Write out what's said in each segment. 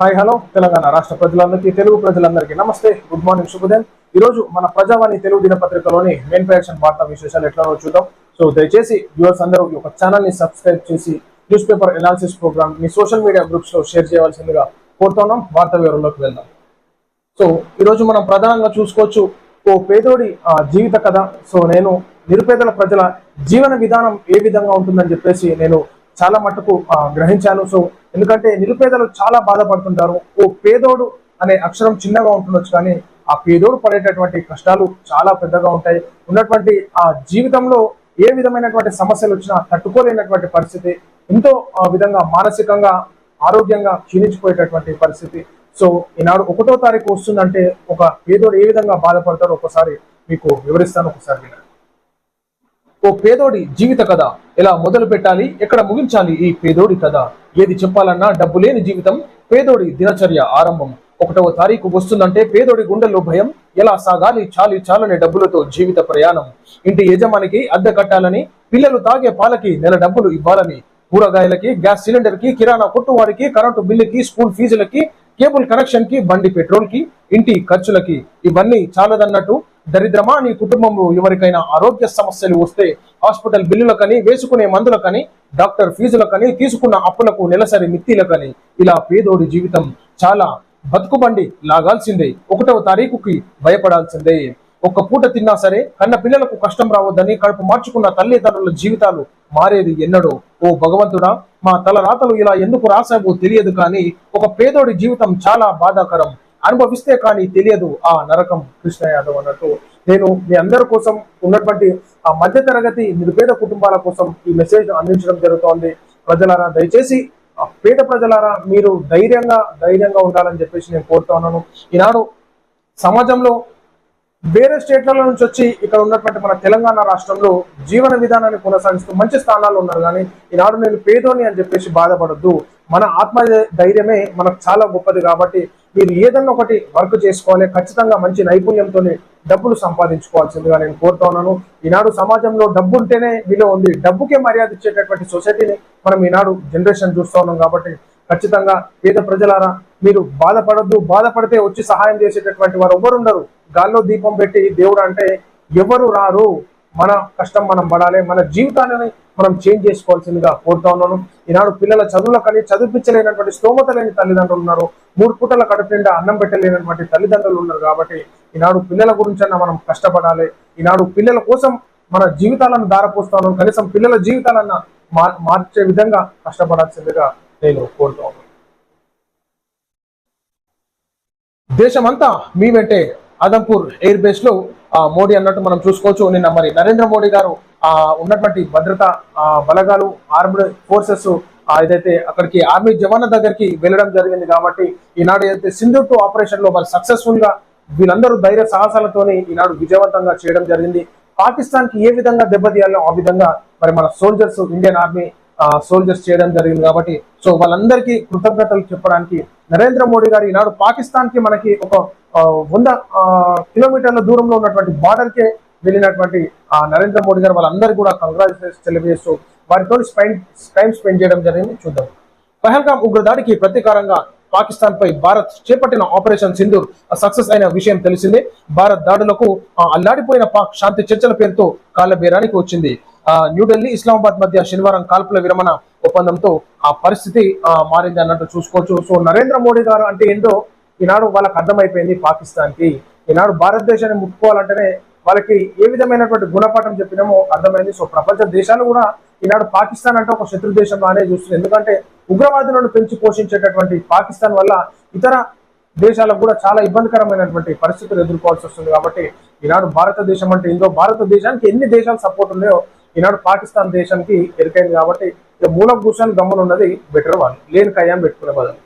Hi hello Telangana రాష్ట్ర ప్రజలందరికీ తెలుగు ప్రజలందరికీ నమస్తే గుడ్ మార్నింగ్ శుభోదయం. ఈ రోజు మన ప్రజావాణి తెలుగు దినపత్రికలోని మెయిన్ ప్రయాక్షన్ వార్తా విశేషాలు ఎట్లానో చూద్దాం. సో దయచేసి వ్యూవర్స్ అందరూ ఒక ఛానల్ని ఛానల్ని సబ్స్క్రైబ్ చేసి న్యూస్ పేపర్ ఎనాలిసిస్ ప్రోగ్రామ్ మీ సోషల్ మీడియా గ్రూప్స్లో షేర్ చేయవలసిందిగా కోరుతున్నాం. వార్తా వివరంలోకి వెళ్దాం. సో ఈరోజు మనం ప్రధానంగా చూసుకోవచ్చు ఓ పేదోడి ఆ, జీవిత కథ. సో నేను నిరుపేదల ప్రజల జీవన విధానం ఏ విధంగా ఉంటుందని చెప్పేసి నేను చాలా మటుకు గ్రహించాను. సో ఎందుకంటే నిరుపేదలు చాలా బాధపడుతుంటారు. ఓ పేదోడు అనే అక్షరం చిన్నగా ఉంటుండొచ్చు కానీ ఆ పేదోడు పడేటటువంటి కష్టాలు చాలా పెద్దగా ఉంటాయి. ఉన్నటువంటి ఆ జీవితంలో ఏ విధమైనటువంటి సమస్యలు వచ్చినా తట్టుకోలేనటువంటి పరిస్థితి ఎంతో విధంగా మానసికంగా ఆరోగ్యంగా క్షీణించిపోయేటటువంటి పరిస్థితి. సో ఈనాడు ఒకటో తారీఖు వస్తుందంటే ఒక పేదోడు ఏ విధంగా బాధపడతారో ఒకసారి మీకు వివరిస్తాను ఒకసారి వినండి. ఓ పేదోడి జీవిత కథ ఎలా మొదలు పెట్టాలి? ఎక్కడ ముగించాలి ఈ పేదోడి కథ? ఏది చెప్పాలన్నా డబ్బు లేని జీవితం పేదోడి దినచర్య ఆరంభం. ఒకటవ తారీఖు వస్తుందంటే పేదోడి గుండెల్లో భయం ఎలా సాగాలి చాలి చాలని డబ్బులతో జీవిత ప్రయాణం. ఇంటి యజమానికి అద్దె కట్టాలని పిల్లలు తాగే పాలకి నెల డబ్బులు ఇవ్వాలని కూరగాయలకి గ్యాస్ సిలిండర్కి కిరాణా కొట్టు వారికి కరెంటు బిల్లుకి స్కూల్ ఫీజులకి కేబుల్ కనెక్షన్కి బండి పెట్రోల్కి ఇంటి ఖర్చులకి ఇవన్నీ చాలదన్నట్టు దరిద్రమా? నీ కుటుంబంలో ఎవరికైనా ఆరోగ్య సమస్యలు వస్తే హాస్పిటల్ బిల్లులకని వేసుకునే మందులకని డాక్టర్ ఫీజులకని తీసుకున్న అప్పులకు నెలసరి మిత్తిలకని ఇలా పేదోడి జీవితం చాలా బతుకుబండి లాగాల్సిందే. ఒకటవ తారీఖుకి భయపడాల్సిందే. ఒక్క పూట తిన్నా సరే కన్న పిల్లలకు కష్టం రావద్దని కడుపు మార్చుకున్న తల్లిదండ్రుల జీవితాలు మారేది ఎన్నడో. ఓ భగవంతుడా మా తల రాతలు ఇలా ఎందుకు రాసావో తెలియదు కానీ ఒక పేదోడి జీవితం చాలా బాధాకరం. అనుభవిస్తే కానీ తెలియదు ఆ నరకం కృష్ణ యాదవ్ అన్నట్టు. నేను మీ అందరి కోసం ఉన్నటువంటి ఆ మధ్య తరగతి నిరుపేద కుటుంబాల కోసం ఈ మెసేజ్ అందించడం జరుగుతోంది. ప్రజలారా దయచేసి ఆ పేద ప్రజలారా మీరు ధైర్యంగా ధైర్యంగా ఉండాలని చెప్పేసి నేను కోరుతా ఉన్నాను. ఈనాడు సమాజంలో వేరే స్టేట్ల నుంచి వచ్చి ఇక్కడ ఉన్నటువంటి మన తెలంగాణ రాష్ట్రంలో జీవన విధానాన్ని కొనసాగిస్తూ మంచి స్థానాల్లో ఉన్నారు. కానీ ఈనాడు నేను పేదోని అని చెప్పేసి బాధపడద్దు. మన ఆత్మ ధైర్యమే మనకు చాలా గొప్పది కాబట్టి మీరు ఏదన్నా ఒకటి వర్క్ చేసుకోవాలి ఖచ్చితంగా మంచి నైపుణ్యంతో డబ్బులు సంపాదించుకోవాల్సిందిగా నేను కోరుతా ఉన్నాను. ఈనాడు సమాజంలో డబ్బు ఉంటేనే విలువ ఉంది. డబ్బుకే మర్యాద ఇచ్చేటటువంటి సొసైటీని మనం ఈనాడు జనరేషన్ చూస్తా ఉన్నాం కాబట్టి ఖచ్చితంగా పేద ప్రజలారా మీరు బాధపడద్దు. బాధపడితే వచ్చి సహాయం చేసేటటువంటి వారు ఎవరు ఉండరు గాల్లో దీపం పెట్టి దేవుడు అంటే ఎవరు రారు? మన కష్టం మనం పడాలి మన జీవితాన్ని మనం చేంజ్ చేసుకోవాల్సిందిగా కోరుతా ఉన్నాను. ఈనాడు పిల్లల చదువులకని చదివించలేనటువంటి స్తోమత లేని తల్లిదండ్రులు ఉన్నారు. మూడు పూటల కడుపు నిండా అన్నం పెట్టలేనటువంటి తల్లిదండ్రులు ఉన్నారు కాబట్టి ఈనాడు పిల్లల గురించన్నా మనం కష్టపడాలి. ఈనాడు పిల్లల కోసం మన జీవితాలను దారపోస్తా కనీసం పిల్లల జీవితాలన్న మార్చే విధంగా కష్టపడాల్సిందిగా నేను కోరుతా ఉన్నాను. దేశమంతా మీ వెంటే ఆదంపూర్ ఎయిర్ బేస్లో మోడీ అన్నట్టు మనం చూసుకోవచ్చు. నిన్న మరి నరేంద్ర మోడీ గారు ఆ ఉన్నటువంటి భద్రతా బలగాలు ఆర్మ్డ్ ఫోర్సెస్ ఏదైతే అక్కడికి ఆర్మీ జవాన్ల దగ్గరికి వెళ్ళడం జరిగింది కాబట్టి ఈనాడు ఏదైతే సింధు టూ ఆపరేషన్లో మరి సక్సెస్ఫుల్గా వీళ్ళందరూ ధైర్య సాహసాలతోని ఈనాడు విజయవంతంగా చేయడం జరిగింది. పాకిస్తాన్కి ఏ విధంగా దెబ్బతీయాలో ఆ విధంగా మరి మన సోల్జర్స్ ఇండియన్ ఆర్మీ సోల్జర్స్ చేయడం జరిగింది కాబట్టి సో వాళ్ళందరికీ కృతజ్ఞతలు చెప్పడానికి నరేంద్ర మోడీ గారు ఈనాడు పాకిస్తాన్కి మనకి ఒక వంద కిలోమీటర్ల దూరంలో ఉన్నటువంటి బార్డర్ కే వెళ్ళినటువంటి ఆ నరేంద్ర మోడీ గారు వాళ్ళందరికీ కూడా కంగ్రాచులేషన్ తెలియజేస్తూ వారితో స్పెండ్ టైం స్పెండ్ చేయడం జరిగింది. చూద్దాం. పహల్గామ్ ఉగ్రదాడికి ప్రతీకారంగా పాకిస్తాన్ పై భారత్ చేపట్టిన ఆపరేషన్ సింధూర్ సక్సెస్ అయిన విషయం తెలిసిందే. భారత్ దాడులకు ఆ, అల్లాడిపోయిన పాక్ శాంతి చర్చల పేరుతో కాళ్ళబేరానికి వచ్చింది. న్యూఢిల్లీ ఇస్లామాబాద్ మధ్య శనివారం కాల్పుల విరమణ ఒప్పందంతో ఆ పరిస్థితి మారింది అన్నట్టు చూసుకోవచ్చు. సో నరేంద్ర మోడీ గారు అంటే ఏంటో ఈనాడు వాళ్ళకి అర్థమైపోయింది పాకిస్తాన్కి ఈనాడు భారతదేశాన్ని ముట్టుకోవాలంటేనే వాళ్ళకి ఏ విధమైనటువంటి గుణపాఠం చెప్పినామో అర్థమైంది. సో ప్రపంచ దేశాలు కూడా ఈనాడు పాకిస్తాన్ అంటే ఒక శత్రు దేశంగానే చూస్తుంది ఎందుకంటే ఉగ్రవాదులను పెంచి పోషించేటటువంటి పాకిస్తాన్ వల్ల ఇతర దేశాలకు కూడా చాలా ఇబ్బందికరమైనటువంటి పరిస్థితులు ఎదుర్కోవాల్సి వస్తుంది. కాబట్టి ఈనాడు భారతదేశం అంటే ఏందో భారతదేశానికి ఎన్ని దేశాలు సపోర్ట్ ఉన్నాయో ఈనాడు పాకిస్తాన్ దేశానికి ఎరికైంది కాబట్టి ఇక మూల కూర్చొని గమ్మున ఉన్నది బెటర్ వాళ్ళు లేని కయ్యాన్ని పెట్టుకునే బదులు.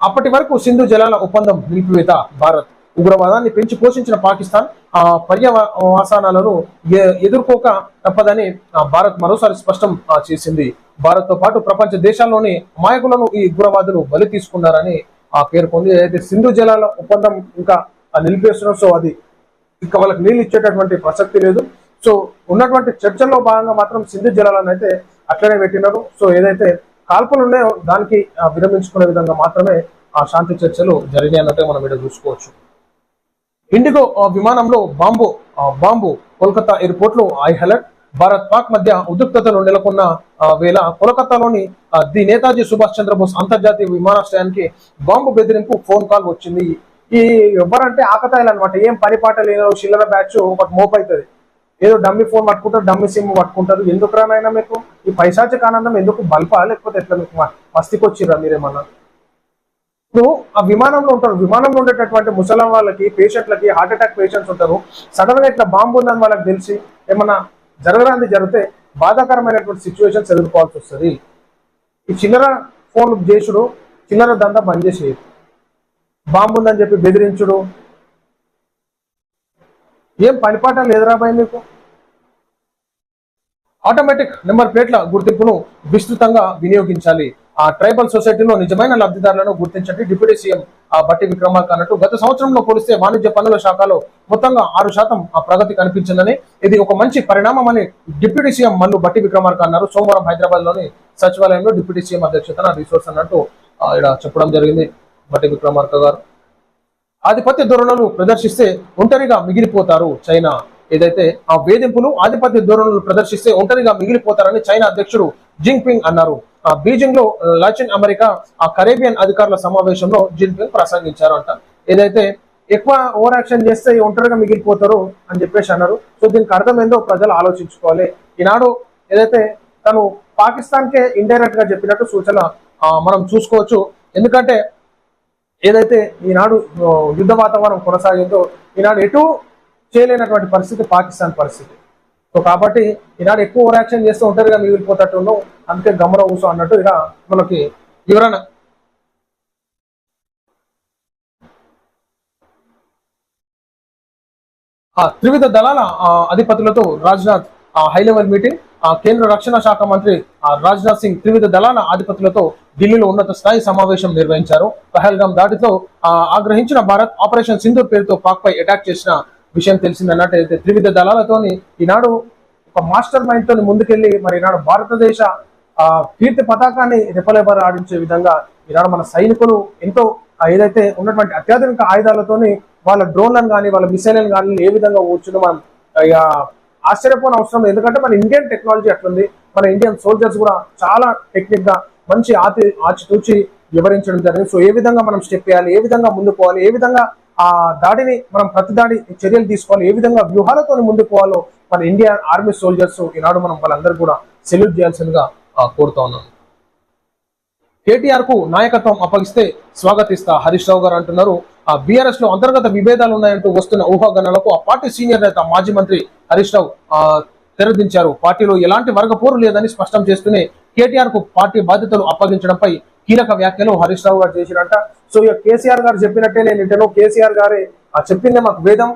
అప్పటి వరకు సింధు జలాల ఒప్పందం నిలిపివేత భారత్. ఉగ్రవాదాన్ని పెంచి పోషించిన పాకిస్తాన్ ఆ పర్యవసానాలను ఎ- ఎదుర్కోక తప్పదని ఆ, భారత్ మరోసారి స్పష్టం చేసింది. భారత్తో పాటు ప్రపంచ దేశాల్లోని మాయకులను ఈ ఉగ్రవాదులు బలి తీసుకున్నారని ఆ పేర్కొంది. అయితే సింధు జలాల ఒప్పందం ఇంకా ఆ, నిలిపేస్తున్నారు సో అది ఇంకా వాళ్ళకి నీళ్ళు ఇచ్చేటటువంటి ప్రసక్తి లేదు. సో ఉన్నటువంటి చర్చల్లో భాగంగా మాత్రం సింధు జలాలను అయితే అట్లనే పెట్టినారు. సో ఏదైతే కాల్పులు ఉన్నాయో దానికి విరమించుకునే విధంగా మాత్రమే ఆ శాంతి చర్చలు జరిగాయి అన్నట్టు మనం ఇక్కడ చూసుకోవచ్చు. ఇండిగో ఆ, విమానంలో బాంబు బాంబు కోల్కతా ఎయిర్పోర్ట్లో ఐ హెలర్ట్ భారత్ పాక్ మధ్య ఉద్రిక్తతలు నెలకొన్న వేళ కోలకత్తాలోని ది నేతాజీ సుభాష్ చంద్రబోస్ అంతర్జాతీయ విమానాశ్రయానికి బాంబు బెదిరింపు ఫోన్ కాల్ వచ్చింది. ఈ ఎవరంటే ఆకతాయిలు అనమాట ఏం పని పాట లేని చిల్లర బ్యాచ్ ఒకటి అవుతుంది ఏదో డమ్మి ఫోన్ పట్టుకుంటారు డమ్మి సిమ్ పట్టుకుంటారు. ఎందుకు రానైనా మీకు? ఈ పైశాచిక ఆనందం ఎందుకు బల్పా? లేకపోతే ఎట్లా మీకు మస్తికి వచ్చిర్రా మీరేమన్నా? ఇప్పుడు ఆ విమానంలో ఉంటారు. విమానంలో ఉండేటటువంటి ముసలం వాళ్ళకి పేషెంట్లకి హార్ట్ అటాక్ పేషెంట్స్ ఉంటారు. సడన్గా ఇట్లా బాంబు ఉందని వాళ్ళకి తెలిసి ఏమన్నా జరగరాంది జరిగితే బాధాకరమైనటువంటి సిచ్యువేషన్స్ ఎదుర్కోవాల్సి వస్తుంది ఈ చిల్లర ఫోన్ చేసుడు చిల్లర దందా బంద్ చేసి బాంబు ఉందని చెప్పి బెదిరించుడు. ఏం పనిపాట లేదురా బాయ్ మీకు ఆటోమేటిక్ నెంబర్ ప్లేట్ల గుర్తింపును విస్తృతంగా వినియోగించాలి. ఆ ట్రైబల్ సొసైటీలో నిజమైన లబ్ధిదారులను గుర్తించండి. డిప్యూటీ సీఎం ఆ బట్టి విక్రమార్క అన్నట్టు గత సంవత్సరంలో పోలిస్తే వాణిజ్య పన్నుల శాఖలో మొత్తంగా ఆరు శాతం ఆ ప్రగతి కనిపించిందని ఇది ఒక మంచి పరిణామం అని డిప్యూటీ సీఎం మల్లు బట్టి విక్రమార్క అన్నారు. సోమవారం హైదరాబాద్లోని సచివాలయంలో డిప్యూటీ సీఎం అధ్యక్షతన రిసోర్స్ అన్నట్టు ఇక్కడ చెప్పడం జరిగింది. మట్టి విక్రమార్క గారు. ఆధిపత్య ధోరణులు ప్రదర్శిస్తే ఒంటరిగా మిగిలిపోతారు చైనా. ఏదైతే ఆ వేధింపులు ఆధిపత్య ధోరణులు ప్రదర్శిస్తే ఒంటరిగా మిగిలిపోతారని చైనా అధ్యక్షుడు జింగ్పింగ్ అన్నారు. ఆ బీజింగ్లో లాటిన్ అమెరికా ఆ కరేబియన్ అధికారుల సమావేశంలో జింగ్పింగ్ ప్రసంగించారు అంట. ఏదైతే ఎక్కువ ఓవర్ యాక్షన్ చేస్తే ఒంటరిగా మిగిలిపోతారు అని చెప్పేసి అన్నారు. సో దీనికి అర్థం ఏందో ప్రజలు ఆలోచించుకోవాలి. ఈనాడు ఏదైతే తను పాకిస్తాన్కే ఇండైరెక్ట్గా చెప్పినట్టు సూచన మనం చూసుకోవచ్చు. ఎందుకంటే ఏదైతే ఈనాడు యుద్ధ వాతావరణం కొనసాగిందో ఈనాడు ఎటు చేయలేనటువంటి పరిస్థితి పాకిస్తాన్ పరిస్థితి. సో కాబట్టి ఈనాడు ఎక్కువ ఓర్యాక్షన్ చేస్తూ ఒంటరిగా మిగిలిపోతట్టు అందుకే గమర ఊసు అన్నట్టు ఇలా మనకి వివరణ. త్రివిధ దళాల అధిపతులతో రాజ్నాథ్ హై లెవెల్ మీటింగ్ ఆ, కేంద్ర రక్షణ శాఖ మంత్రి ఆ, రాజ్నాథ్ సింగ్ త్రివిధ దళాల ఆధిపతులతో ఢిల్లీలో ఉన్నత స్థాయి సమావేశం నిర్వహించారు. పహల్గామ్ దాడితో ఆ, ఆగ్రహించిన భారత్ ఆపరేషన్ సింధూర్ పేరుతో పాక్ పై అటాక్ చేసిన విషయం తెలిసిందన్నట్టు అయితే త్రివిధ దళాలతోని ఈనాడు ఒక మాస్టర్ మైండ్ తోని ముందుకెళ్ళి మరి ఈనాడు భారతదేశ ఆ కీర్తి పతాకాన్ని రెపలేబర్ ఆడించే విధంగా ఈనాడు మన సైనికులు ఎంతో ఏదైతే ఉన్నటువంటి అత్యాధునిక ఆయుధాలతోని వాళ్ళ డ్రోన్లను కానీ వాళ్ళ మిసైల్లను కానీ ఏ విధంగా ఊర్చును మనం ఆశ్చర్యపోని అవసరం లేదు. ఎందుకంటే మన ఇండియన్ టెక్నాలజీ అట్లుంది. మన ఇండియన్ సోల్జర్స్ కూడా చాలా టెక్నిక్గా మంచి ఆచి ఆచితూచి వివరించడం జరిగింది. సో ఏ విధంగా మనం స్టెప్ వేయాలి ఏ విధంగా ముందుకు పోవాలి? ఏ విధంగా ఆ దాడిని మనం ప్రతి దాడి చర్యలు తీసుకోవాలి? ఏ విధంగా వ్యూహాలతో ముందుకు పోవాలో మన ఇండియన్ ఆర్మీ సోల్జర్స్ ఈనాడు మనం వాళ్ళందరూ కూడా సెల్యూట్ చేయాల్సిందిగా కోరుతా ఉన్నాను. కేటీఆర్కు నాయకత్వం అప్పగిస్తే స్వాగతిస్తా హరీష్ రావు గారు అంటున్నారు. బీఆర్ఎస్లో అంతర్గత విభేదాలు ఉన్నాయంటూ వస్తున్న ఊహాగణాలకు ఆ పార్టీ సీనియర్ నేత మాజీ మంత్రి హరీష్ రావు తెరదించారు. పార్టీలో ఎలాంటి వర్గపోరు లేదని స్పష్టం చేస్తూనే కేటీఆర్కు పార్టీ బాధ్యతలు అప్పగించడంపై కీలక వ్యాఖ్యలు హరీష్ రావు గారు చేసినట్ట సో ఇక కేసీఆర్ గారు చెప్పినట్టే నేను ఇంటను కేసీఆర్ గారే ఆ చెప్పిందే మాకు వేదం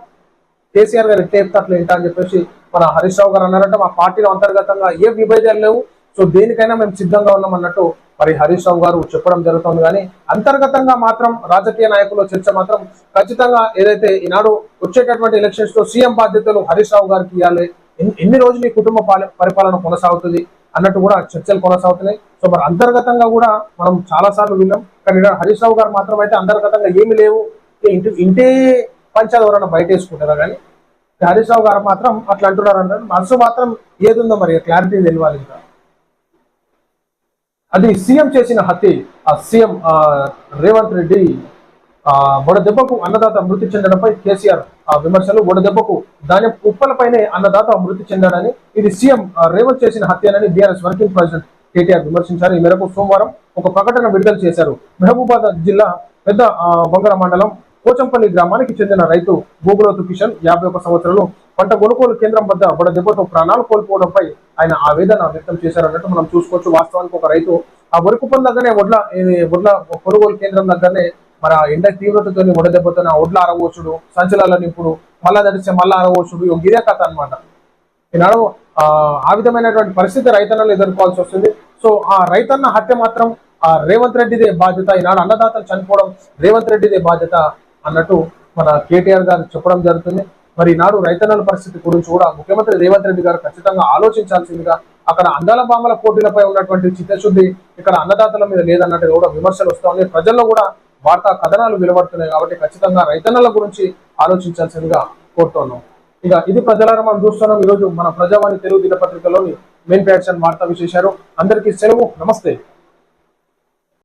కేసీఆర్ గారు ఎట్లా చెప్తే అట్లా ఏంటా అని చెప్పేసి మన హరీష్ రావు గారు అన్నారంటే. మా పార్టీలో అంతర్గతంగా ఏ విభేదాలు లేవు. సో దేనికైనా మేము సిద్ధంగా ఉన్నాం అన్నట్టు మరి హరీష్ రావు గారు చెప్పడం జరుగుతుంది కానీ అంతర్గతంగా మాత్రం రాజకీయ నాయకుల చర్చ మాత్రం ఖచ్చితంగా ఏదైతే ఈనాడు వచ్చేటటువంటి ఎలక్షన్స్లో సీఎం బాధ్యతలు హరీష్ రావు గారికి ఇవ్వాలి. ఎన్ని- ఎన్ని రోజులు ఈ కుటుంబ పాల- పరిపాలన కొనసాగుతుంది అన్నట్టు కూడా చర్చలు కొనసాగుతున్నాయి. సో మరి అంతర్గతంగా కూడా మనం చాలా సార్లు విన్నాం. కానీ హరీష్ రావు గారు మాత్రం అయితే అంతర్గతంగా ఏమి లేవు. ఇంటి ఇంటి పంచాలు ఎవరైనా బయట వేసుకుంటారా కానీ? హరీష్ రావు గారు మాత్రం అట్లా అంటున్నారు అంటారు మనసు మాత్రం ఏదుందో మరి క్లారిటీ తెలియాలి ఇంకా. అది సీఎం చేసిన హత్య. ఆ సీఎం రేవంత్ రెడ్డి ఆ అన్నదాత మృతి చెందడంపై కేసీఆర్ ఆ విమర్శలు వడదెబ్బకు దాని ఉప్పలపైనే అన్నదాత మృతి చెందాడని ఇది సీఎం రేవంత్ చేసిన హత్యనని బీఆర్ఎస్ వర్కింగ్ ప్రెసిడెంట్ కేటీఆర్ విమర్శించారు. ఈ మేరకు సోమవారం ఒక ప్రకటన విడుదల చేశారు. మహబూబాబాద్ జిల్లా పెద్ద బంగళ బొంగర మండలం పోచంపల్లి గ్రామానికి చెందిన రైతు గోగులోతు కిషన్ యాభై ఒక సంవత్సరాలు పంట కొనుగోలు కేంద్రం వద్ద బడ దెబ్బతో ప్రాణాలు కోల్పోవడంపై ఆయన ఆవేదన వ్యక్తం చేశారన్నట్టు మనం చూసుకోవచ్చు. వాస్తవానికి ఒక రైతు ఆ వరి కుప్పం దగ్గరనే వడ్ల వడ్ల కొనుగోలు కేంద్రం దగ్గరనే మరి ఎండ తీవ్రతతో వడ దెబ్బతో ఆ వడ్ల అరవోచుడు సంచలాల నింపుడు మళ్ళా తడిస్తే మళ్ళా అరవోచుడు ఇదే కథ అన్నమాట. ఈనాడు ఆ ఆ విధమైనటువంటి పరిస్థితి రైతన్నలు ఎదుర్కోవాల్సి వస్తుంది. సో ఆ రైతన్న హత్య మాత్రం ఆ రేవంత్ రెడ్డిదే బాధ్యత. ఈనాడు అన్నదాతలు చనిపోవడం రేవంత్ రెడ్డిదే బాధ్యత అన్నట్టు మన కేటీఆర్ గారు చెప్పడం జరుగుతుంది. మరి నాడు రైతన్నల పరిస్థితి గురించి కూడా ముఖ్యమంత్రి రేవంత్ రెడ్డి గారు ఖచ్చితంగా ఆలోచించాల్సిందిగా అక్కడ అందాల బామల పోటీలపై ఉన్నటువంటి చిత్తశుద్ధి ఇక్కడ అన్నదాతల మీద లేదన్నట్టు కూడా విమర్శలు వస్తా ఉన్నాయి. ప్రజల్లో కూడా వార్తా కథనాలు వెలువడుతున్నాయి కాబట్టి ఖచ్చితంగా రైతన్నల గురించి ఆలోచించాల్సిందిగా కోరుతున్నాం. ఇక ఇది ప్రజలారా మనం చూస్తున్నాం. ఈ రోజు మన ప్రజావాణి తెలుగు దినపత్రికలోని మెయిన్ ప్యాక్షన్ వార్తా విశేషాలు. అందరికీ సెలవు. నమస్తే.